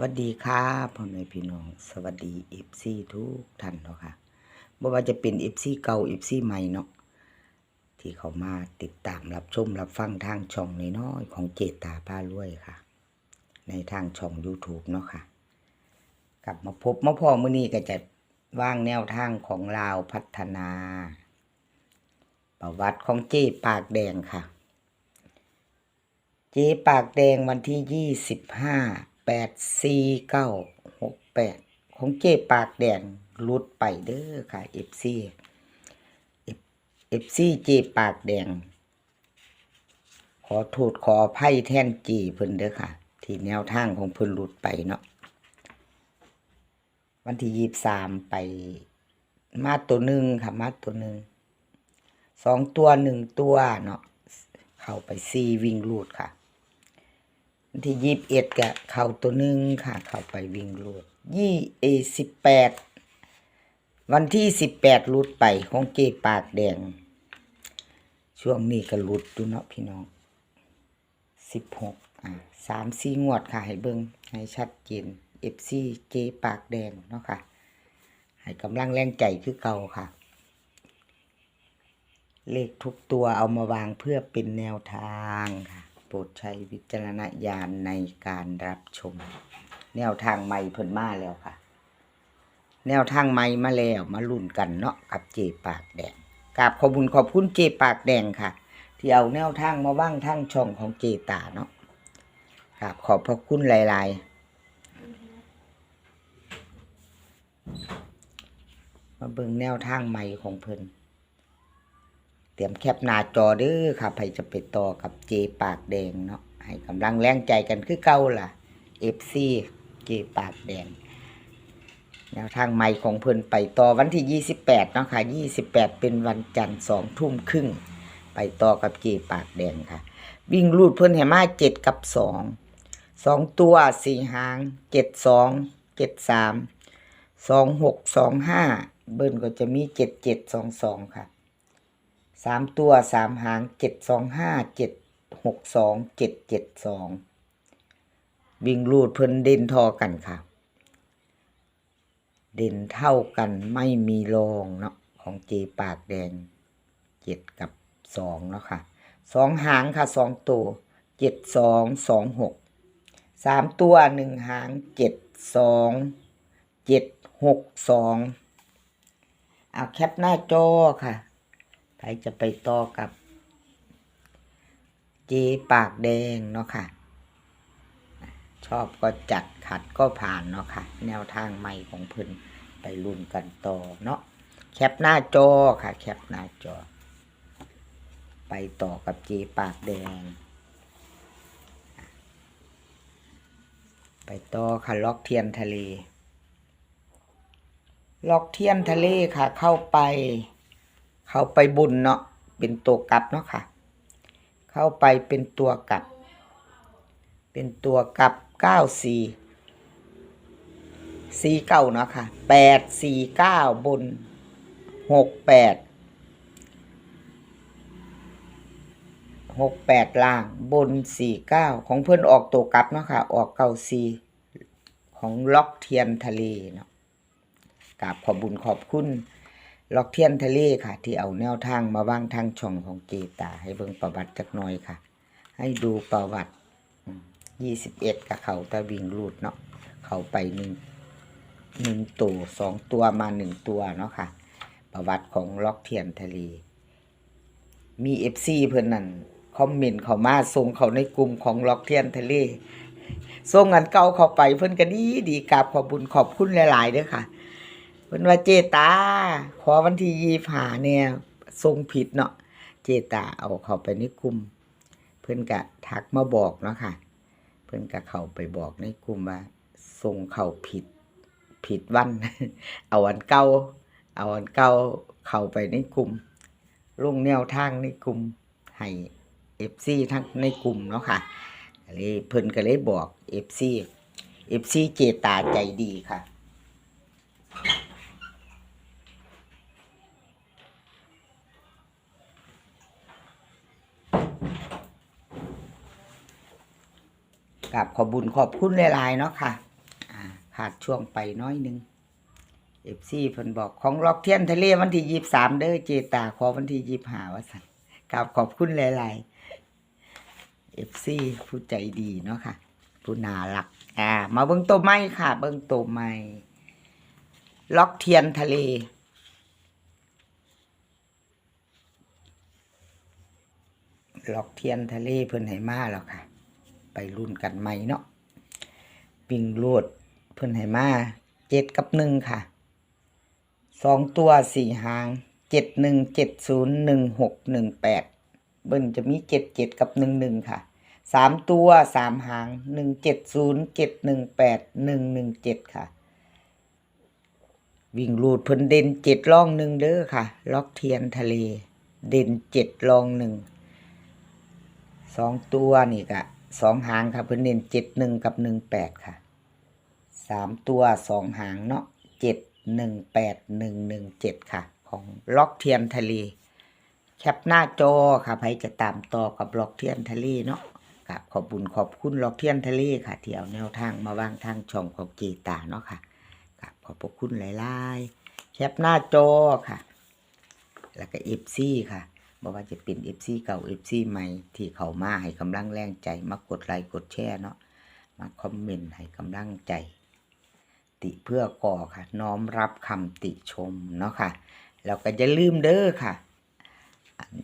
วัสดีครับพ่อแม่พี่น้อง สวัสดีเอฟซีทุกท่านเนาะค่ะบ่ว่าจะเป็นเอฟซีเก่าเอฟซีใหม่เนาะที่เขามาติดตามรับชมรับฟังทางช่องน้อยๆของเจตาป้ารวยค่ะ ในทางช่อง YouTube เนาะค่ะ กลับมาพบมาพ่อมื้อนี้ก็จะว่างแนวทางของลาวพัฒนา ประวัติของเจปากแดงค่ะ เจ๊ปากแดงวันที่ยี่สิบห้า แปดสี่เก้าหกแปดของเจ๊ปากแดงรุดไปเด้อค่ะเอฟซีเอฟซีเจ๊ปากแดง ขอโทษขออภัยแท่นจีเพิ่นเด้อค่ะ ที่แนวทางของเพิ่นรุดไปเนาะวันที่ยี่สามไป มาตัวหนึ่งค่ะ มาตัวหนึ่งสองตัวหนึ่งตัวเนาะเข้าไปซีวิ่งรูดค่ะ วันที่ยีิบเอ็ดก็เข้าตัวหนึ่งค่ะ เข้าไปวิ่งรูดยี่เอสิบแปดวันที่สิบแปดรูดไปของเกปากแดง ช่วงนี้ก็รูดดูเนาะพี่น้องสิบหกอ่าสามสี่งวดค่ะ ให้เบิ้งให้ชัดเจนเอฟซีเจปากแดงเนาะค่ะ ให้กำลังแรงใจคือเก่าค่ะ เลขทุกตัวเอามาวางเพื่อเป็นแนวทางค่ะ ปรดใช้วิจารณญาณในการรับชม แนวทางใหม่เพิ่นมาแล้วค่ะ แนวทางใหม่มาแล้วมาลุ้นกันเนาะกับเจปากแดงกราบขอบุญขอบคุณเจปากแดงค่ะ ที่เอาแนวทางมาว่างทางช่องของเจตาเนาะกราบขอบพระคุณหลาย ๆ มาเบิ่งแนวทางใหม่ของเพิ่น เตรียมแคปหน้าจอเด้อค่ะใครจะไปต่อกับเจปากแดงเนาะให้กำลังแรงใจกันคือเก่าล่ะ FC เจปากแดงแนวทางใหม่ของเพิ่นไปต่อวันที่ 28เนาะค่ะ 28 เป็นวันจันทร์2ทุ่มครึ่ง ไปต่อกับเจปากแดงค่ะ วิ่งรูดเพิ่นให้มา7กับ2 2ตัว4หาง7 2 7 3 2 6 2 5เบิ้ลก็จะมี7 7 2 2ค่ะ สามตัวสามหางเจ็ดสองห้าเจ็ดหกสองเจ็ดเจ็ดสองวิ่งรูดเพิ่นเด่นทอกันค่ะ เด่นเท่ากันไม่มีรองเนาะของเจปากแดงเจ็ดกับสองเนาะค่ะสองหางค่ะสองตัวเจ็ดสองสองหกสามตัวหนึ่งหางเจ็ดสองเจ็ดหกสองเอาแคปหน้าจอค่ะ ใครจะไปต่อกับ เจปากแดงเนาะค่ะ ชอบก็จัดขัดก็ผ่านเนาะค่ะ แนวทางใหม่ของเพิ่นไปรุ่นกันต่อเนาะแคปหน้าจอค่ะ แคปหน้าจอ ไปต่อกับเจปากแดง ไปต่อค่ะล็อกเทียนทะเล ล็อกเทียนทะเลค่ะเข้าไป เข้าไปบุญเนาะเป็นตัวกลับเนาะค่ะ เข้าไปเป็นตัวกลับ เป็นตัวกลับเก้าสี่สี่เก้าเนาะค่ะแปดสี่เก้าบนหกแปดหกแปดล่างบนสี่เก้าของเพื่อนออกตัวกลับเนาะค่ะ ออกเก้าสี่ของล็อกเทียนทะเลเนาะกราบขอบบุญขอบคุณ ล็อกเทียนทะเลค่ะ ที่เอาแนวทางมาว่างทางช่องของเจตา ให้เบิ่งประวัติจักหน่อยค่ะ ให้ดูประวัติยี่สิบเอ็ดกับเขาตะวิ่งรูดเนาะเขาไปหนึ่งหนึ่งตัวสองตัวมาหนึ่งตัวเนาะค่ะ ประวัติของล็อกเทียนทะเล มีเอฟซีเพื่อนนั่นคอมเมนต์เขามาส่งเขาในกลุ่มของล็อกเทียนทะเลส่งเงินเก่าเขาไปเพื่อนก็ดีดีกราบขอบบุญขอบคุณหลายๆเด้อค่ะ เพิ่นว่าเจตา ขอวันที่ยี่หาเนี่ยทรงผิดเนาะเจตาเอาเข้าไปในกลุ่ม เพิ่อนกะทักมาบอกเนาะค่ะ เพิ่อนกะเข้าไปบอกในกลุ่มว่าทรงเข้าผิดผิดวัน เอาอันเก่าเอาอันเก่าเข้าไปในกลุ่มลงแนวทางในกลุ่มให้ FC ทั้งในกลุ่มเนาะค่ะเลยเพิ่นก็เลยบอก FC FC เจตาใจดีค่ะ กับขอบุญขอบคุณหลายๆเนาะค่ะขาดช่วงไปน้อยหนึงเอฟซีเพิ่นบอกของล็อกเทียนทะเลวันที่ยี่สามเด้อเจตาขอวันที่ยี่ห้าว่าสันกราบขอบคุณหลายๆเอฟซีผู้ใจดีเนาะค่ะผู้น่ารักอ่ามาเบิ่งตัวไม้ค่ะ เบิ่งตัวไม้ล็อกเทียนทะเลล็อกเทียนทะเลเพิ่นให้มาแล้วค่ะ ไปรุ่นกันใหม่เนาะปิงโลดเพิ่นให้มาเจ็ดกับหนึ่งค่ะสองตัวสี่หางเจ็ดหนึ่งเจ็ดศูนย์หนึ่งหกหนึ่งแปดเบิ้ลจะมีเจ็ดเจ็ดกับหนึ่งหนึ่งค่ะสามตัวสามหางหนึ่งเจ็ดศูนย์เจ็ดหนึ่งแปดหนึ่งหนึ่งเจ็ดค่ะ วิ่งรูดเพิ่นเด่นเจ็ดล่องหนึ่งเด้อค่ะ ล็อกเทียนทะเล เด่นเจ็ดล่องหนึ่งสองตัวนี่กะ สองหางค่ะเพิ่นเน้นเจ็ดหนึ่งกับหนึ่งแปดค่ะสามตัวสองหางเนาะเจ็ดหนึ่งแปดหนึ่งหนึ่งเจ็ดค่ะ ของล็อกเทียนทะเลแคปหน้าจอค่ะใครจะตามต่อกับล็อกเทียนทะเลเนาะกับขอบบุญขอบคุณล็อกเทียนทะเลค่ะที่เอาแนวทางมาวางทางช่องของเจตาเนาะค่ะกับขอบพระคุณหลายๆแคปหน้าจอค่ะ แล้วก็เอฟซีค่ะ บ่ว่าจะเป็นเอฟซีเก่าเอฟซีใหม่ที่เขามาให้กำลังแรงใจ มากดไลค์กดแชร์เนาะมาคอมเมนต์ให้กำลังใจ ติเพื่อก่อค่ะ น้อมรับคำติชมเนาะค่ะแล้วก็อย่าลืมเด้อค่ะ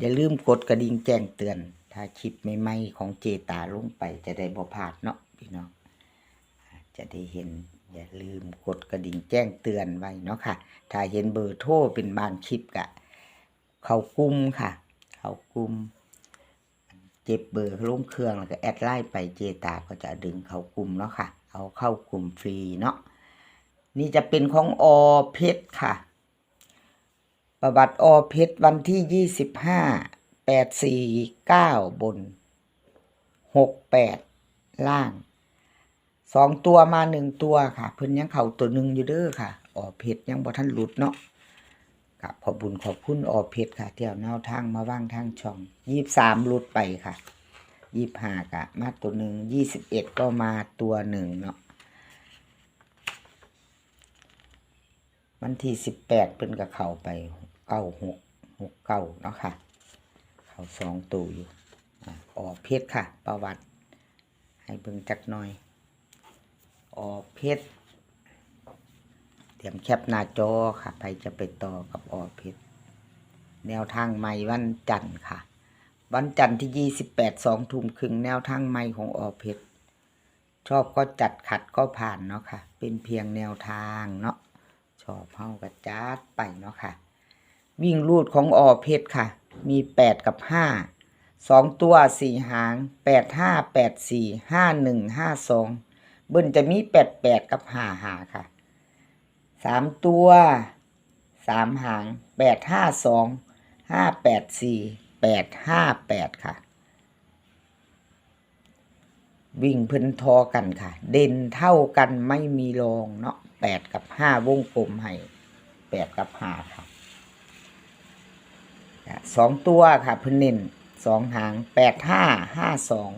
อย่าลืมกดกระดิ่งแจ้งเตือน ถ้าคลิปใหม่ๆของเจตาลงไปจะได้บ่พลาดเนาะพี่น้องจะได้เห็นอย่าลืมกดกระดิ่งแจ้งเตือนไว้เนาะค่ะ ถ้าเห็นเบอร์โทรเป็นบางคลิปกะ เขากลุ่มค่ะ เขากลุ่มเจ็บเบอร์ลงเครื่องแล้วก็แอดไลน์ไปเจตาก็จะดึงเขากลุ่มเนาะค่ะ เอาเข้ากลุ่มฟรีเนาะนี่จะเป็นของอเพชรค่ะ ประวัติอเพชรวันที่ยี่สิบห้าแปดสี่เก้าบนหกแปดล่างสองตัวมาหนึ่งตัวค่ะ เพิ่นยังเข่าตัวหนึ่งอยู่เด้อค่ะ ออเพชรยังบ่ทันหลุดเนาะ กับขอบบุญขอบคุณออเพชรค่ะเที่เอาแนวทางมาว่างทางช่องยี่สามลุดไปค่ะยี่ห้ากะมาตัวหนึ่งยี่สิบเอ็ดก็มาตัวหนึ่งเนาะวันที่สิบแปดเป็นกับเขาไปเก้าหกหกเก้าเนาะค่ะ เขาสองตูอยู่ออเพชรค่ะ ประวัติ ให้เบิ่งจักหน่อย ออกเพชร ตรียมแคปหน้าจอค่ะใครจะไปต่อกับออพชรแนวทางใหม่วันจันทร์ค่ะ วันจันทร์ที่ยี่สิบแปดสองทุ่มครึ่งแนวทางใหม่ของออพชรชอบก็จัดขัดก็ผ่านเนาะค่ะ เป็นเพียงแนวทางเนาะชอบเฮากระจัดไปเนาะค่ะ วิ่งรูดของออเพชรค่ะ มีแปดกับห้าสองตัวสี่หางแปดห้าแปดสี่ห้าหนึ่งห้าสองเบิ้ลจะมีแปดแปดกับห้าหาค่ะ สามตัวสามหางแปดห้าสองห้าแปดสี่แปดห้าแปดค่ะ วิ่งเพิ่นทอกันค่ะ เด่นเท่ากันไม่มีรองเนาะแปดกับห้าวงกลมให้แปดกับห้าค่ะสองตัวค่ะเพิ่นเน้นสองหางแปดห้าห้าสอง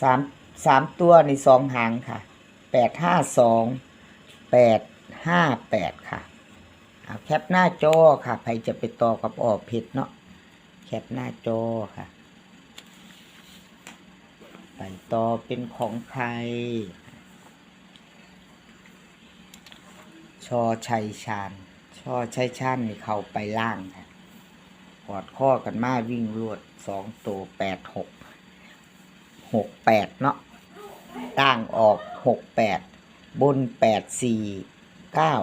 สามสามตัวในสองหางค่ะแปดห้าสองแปด ห้าแปดค่ะเอาแคปหน้าจอค่ะใครจะไปต่อกับออกเพชรเนาะแคปหน้าจอค่ะไปต่อเป็นของใครชอชัยชาญชอชัยชาญนี่เขาไปล่างค่ะกอดข้อกันมาวิ่งรวดสองตัวแปดหกหกแปดเนาะต่างออกหกแปดบนแปดสี่ เก้า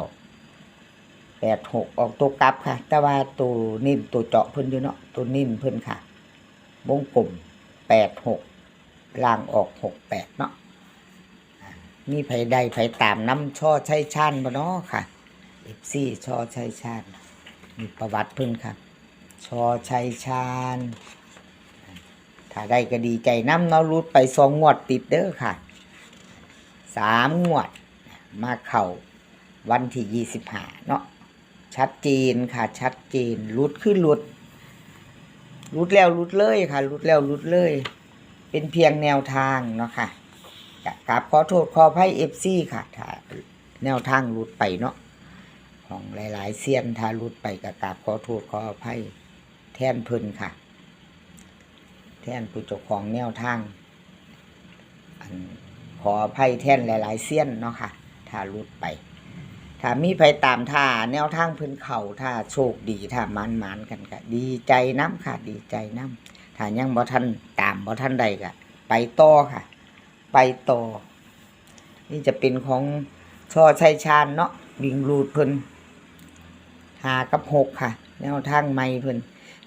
แปดหกออกตัวกลับค่ะ แต่ว่าตัวนิ่นตัวเจาะเพิ่นอยู่เนาะตัวนิ่นเพิ่นค่ะ วงกลมแปดหกล่างออกหกแปดเนาะอ่ามีไผใดไผตามน้ำช่อใช้ชานบ่เนาะค่ะเอฟซีช่อใช้ชานมีประวัติเพิ่นค่ะช่อใช้ชานถ้าได้ก็ดีใจน้ำเนาะรุดไปสองงวดติดเด้อค่ะ สามงวด มาเข่า วันที่ยี่สิบห้าเนาะชัดเจนค่ะชัดเจนรุดขึ้นรุดรุดแล้วรุดเลยค่ะรุดแล้วรุดเลย เป็นเพียงแนวทางเนาะค่ะกะกราบขอโทษขออภัยเอฟซีค่ะถ้าแนวทางหลุดไปเนาะของหลาย ๆ เซียนถ้าหลุดไปกะกราบขอโทษขออภัยแทนเพิ่นค่ะ แทนผู้เจ้าของแนวทางขออภัยแทนหลาย ๆ เซียนเนาะค่ะ ถ้าหลุดไป ถ้ามีไปตามท่าแนวทางพื้นเขาถ้าโชคดีถ้ามันมันๆกันก็ดีใจน้ำค่ะดีใจน้ำถ้ายังบ่ทันตามบ่ทันใดก็ไปต่อค่ะ ไปต่อนี่จะเป็นของช่อชัยชาญเนาะวิ่งรูดเพิ่นหากับหกค่ะ แนวทางไม่เพิ่น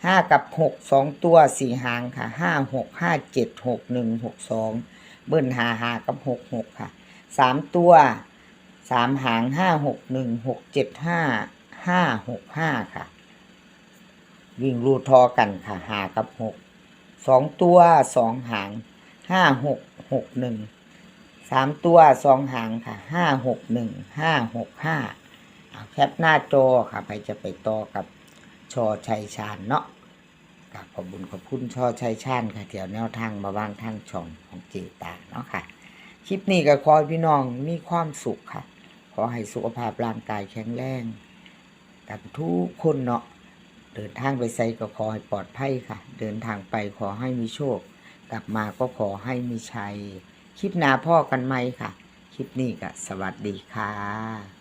ห้ากับหกสองตัวสี่หางค่ะห้าหกห้าเจ็ดหกหนึ่งหกสองเบิ้ลหาหากับหกหกค่ะสามตัว สามหางห้าหกหนึ่งหกเจ็ดห้าห้าหกห้าค่ะ วิ่งรูทอกันค่ะหากับหกสองตัวสองหางห้าหกหกหนึ่งสามตัวสองหางค่ะห้าหกหนึ่งห้าหกห้าเอาแคปหน้าจอค่ะใครจะไปต่อกับชอชัยชาญเนาะกับขอบคุญขอบคุณชอชัยชาญค่ะเดี๋ยวแนวทางมาวางทางช่องของเจตาเนาะค่ะ คลิปนี้ก็ขอให้พี่น้องมีความสุขค่ะ ขอให้สุขภาพร่างกายแข็งแรงกันทุกคนเนาะเดินทางไปไซก็ขอให้ปลอดภัยค่ะ เดินทางไปขอให้มีโชค กลับมาก็ขอให้มีชัย คลิปหน้าพ่อกันไหมค่ะ คลิปนี้ก็สวัสดีค่ะ